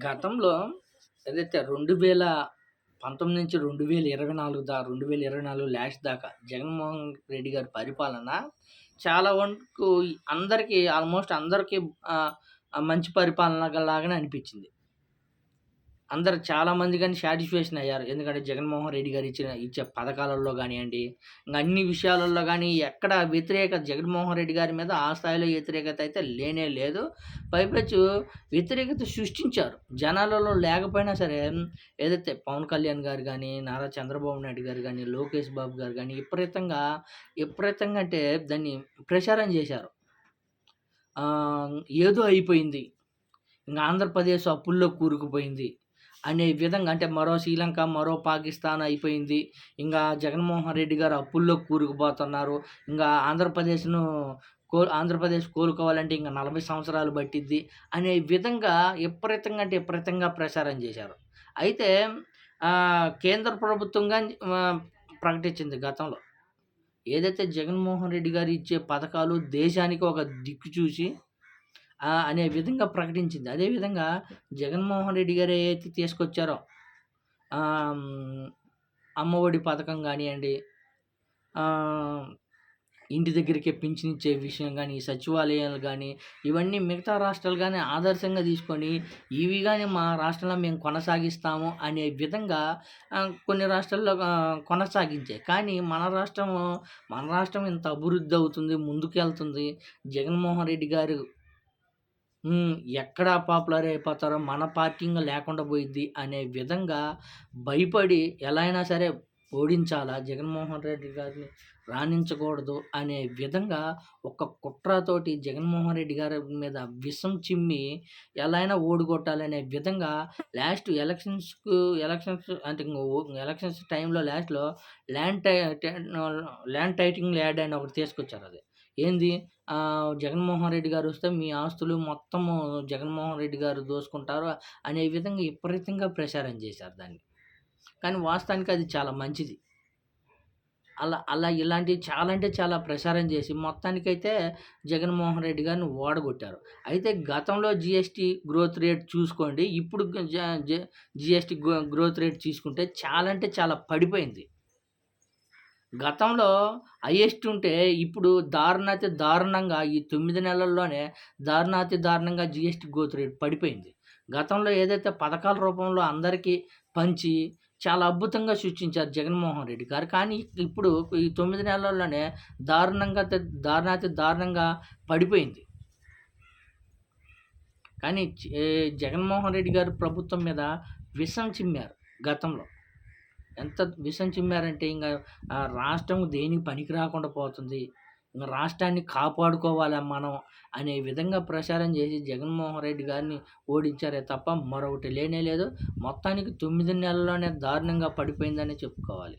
గతంలో ఏదైతే రెండు వేల పంతొమ్మిది నుంచి రెండు వేల ఇరవై నాలుగు దా రెండు వేల ఇరవై నాలుగు లాస్ట్ దాకా జగన్మోహన్ రెడ్డి గారి పరిపాలన చాలా వరకు అందరికీ ఆల్మోస్ట్ అందరికీ మంచి పరిపాలన లాగానే అనిపించింది. అందరు చాలా మంది కానీ సాటిస్ఫాక్షన్ అయ్యారు. ఎందుకంటే జగన్మోహన్ రెడ్డి గారు ఇచ్చిన ఇచ్చే పథకాలలో కానివ్వండి ఇంకా అన్ని విషయాలలో కానీ ఎక్కడ వ్యతిరేకత జగన్మోహన్ రెడ్డి గారి మీద ఆ స్థాయిలో వ్యతిరేకత అయితే లేనే లేదు. పైపెచ్చు వ్యతిరేకత సృష్టించారు. జనాలలో లేకపోయినా సరే ఏదైతే పవన్ కళ్యాణ్ గారు కానీ నారా చంద్రబాబు నాయుడు గారు కానీ లోకేష్ బాబు గారు కానీ విపరీతంగా విపరీతంగా అంటే దాన్ని ప్రచారం చేశారు. ఏదో అయిపోయింది. ఇంకా ఆంధ్రప్రదేశ్ అప్పుల్లో కూరుకుపోయింది. అనే విధంగా అంటే మరో శ్రీలంక మరో పాకిస్తాన్ అయిపోయింది. ఇంకా జగన్మోహన్ రెడ్డి గారు అప్పుల్లో కూరుకుపోతున్నారు. ఇంకా ఆంధ్రప్రదేశ్ను కో ఆంధ్రప్రదేశ్ కోలుకోవాలంటే ఇంకా నలభై సంవత్సరాలు పట్టిద్ది అనే విధంగా విపరీతంగా అంటే విపరీతంగా ప్రచారం చేశారు. అయితే కేంద్ర ప్రభుత్వంగా ప్రకటించింది గతంలో. ఏదైతే జగన్మోహన్ రెడ్డి గారు ఇచ్చే పథకాలు దేశానికి ఒక దిక్కు చూసి అనే విధంగా ప్రకటించింది. అదేవిధంగా జగన్మోహన్ రెడ్డి గారు ఏదైతే తీసుకొచ్చారో అమ్మఒడి పథకం కానివ్వండి ఇంటి దగ్గరికి పింఛనిచ్చే విషయం కానీ సచివాలయాలు కానీ ఇవన్నీ మిగతా రాష్ట్రాలు కానీ ఆదర్శంగా తీసుకొని ఇవి కానీ మా రాష్ట్రంలో మేము కొనసాగిస్తాము అనే విధంగా కొన్ని రాష్ట్రాల్లో కొనసాగించాయి. కానీ మన రాష్ట్రం మన రాష్ట్రం ఇంత అభివృద్ధి అవుతుంది ముందుకెళ్తుంది. జగన్మోహన్ రెడ్డి గారు హ్మ్. ఎక్కడ పాపులర్ అయిపోతారో మన పార్టీ ఇంగ లేకుండా పోయిద్ది అనే విధంగా భయపడి ఎలా అయినా సరే ఓడించాలా జగన్మోహన్ రెడ్డి గారిని రాణించకూడదు అనే విధంగా ఒక కుట్రతోటి జగన్మోహన్ రెడ్డి గారి మీద విషం చిమ్మి ఎలా అయినా ఓడగొట్టాలనే విధంగా లాస్ట్ ఎలక్షన్స్‌కు ఎలక్షన్స్ అంటే ఇంగ ఓ ఎలక్షన్స్ టైంలో లాస్ట్‌లో ల్యాండ్ టై టై ల్యాండ్ టైటింగ్ యాడ్ అని ఒకటి తీసుకొచ్చారు అది. ఏంది జగన్మోహన్ రెడ్డి గారు వస్తే మీ ఆస్తులు మొత్తము జగన్మోహన్ రెడ్డి గారు దోసుకుంటారు అనే విధంగా విపరీతంగా ప్రచారం చేశారు దాన్ని. కానీ వాస్తవానికి అది చాలా మంచిది. అలా అలా ఇలాంటివి చాలా అంటే చాలా ప్రచారం చేసి మొత్తానికైతే జగన్మోహన్ రెడ్డి గారిని ఓడగొట్టారు. అయితే గతంలో జిఎస్టీ గ్రోత్ రేట్ చూసుకోండి. ఇప్పుడు జిఎస్టీ జ జీఎస్టీ గ్రోత్ రేట్ చూసుకుంటే చాలా అంటే చాలా పడిపోయింది. గతంలో హైయెస్ట్ ఉంటే ఇప్పుడు దారుణాతి దారుణంగా ఈ తొమ్మిది నెలల్లోనే దారుణాతి దారుణంగా జిఎస్టి గ్రోత్ రేట్ పడిపోయింది. గతంలో ఏదైతే పథకాల రూపంలో అందరికీ పంచి చాలా అద్భుతంగా సృష్టించారు జగన్మోహన్ రెడ్డి గారు. కానీ ఇప్పుడు ఈ తొమ్మిది నెలల్లోనే దారుణంగా దారుణాతి దారుణంగా పడిపోయింది. కానీ జగన్మోహన్ రెడ్డి గారు ప్రభుత్వం మీద విషం చిమ్మారు గతంలో. ఎంత విషం చిమ్మారంటే ఇంకా రాష్ట్రం దేనికి పనికి రాకుండా పోతుంది. ఇంకా రాష్ట్రాన్ని కాపాడుకోవాలా మనం అనే విధంగా ప్రచారం చేసి జగన్మోహన్ రెడ్డి గారిని ఓడించారే తప్ప మరొకటి లేనే లేదు. మొత్తానికి తొమ్మిది నెలల్లోనే దారుణంగా పడిపోయిందనే చెప్పుకోవాలి.